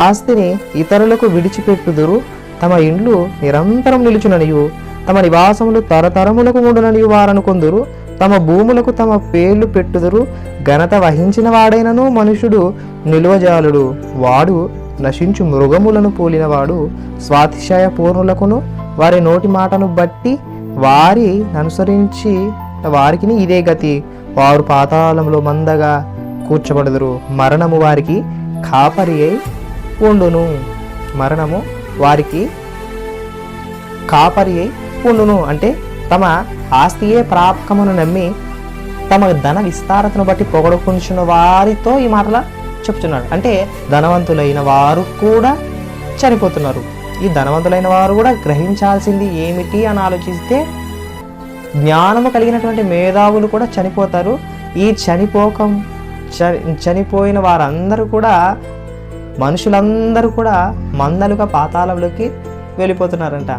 ఆస్తిని ఇతరులకు విడిచిపెట్టుదురు. తమ ఇండ్లు నిరంతరం నిలుచుననియు. తమ నివాసములు తరతరములకు ఉండుననియు వారనుకొందురు. తమ భూములకు తమ పేర్లు పెట్టుదురు. ఘనత వహించిన వాడైనను మనుషుడు నిలువజాలుడు. వాడు నశించు మృగములను పోలినవాడు స్వాతిశయ పూర్ణులకును వారి నోటి మాటను బట్టి వారి అనుసరించి వారికి ఇదే గతి. వారు పాతాళంలో మందగా కూర్చబడదురు. మరణము వారికి కాపరి అయి ఉండును మరణము వారికి కాపరి అయి ఉండును అంటే తమ ఆస్తియే ప్రాపకమును నమ్మి తమ ధన విస్తారతను బట్టి పొగడుకుంటున్న వారితో ఈ మాటల చెప్తున్నాడు. అంటే ధనవంతులైన వారు కూడా చనిపోతున్నారు. ఈ ధనవంతులైన వారు కూడా గ్రహించాల్సింది ఏమిటి అని ఆలోచిస్తే జ్ఞానము కలిగినటువంటి మేధావులు కూడా చనిపోతారు. ఈ చనిపోకం చ- చనిపోయిన వారందరూ కూడా మనుషులందరూ కూడా మందలుగా పాతాళంలోకి వెళ్ళిపోతున్నారంట.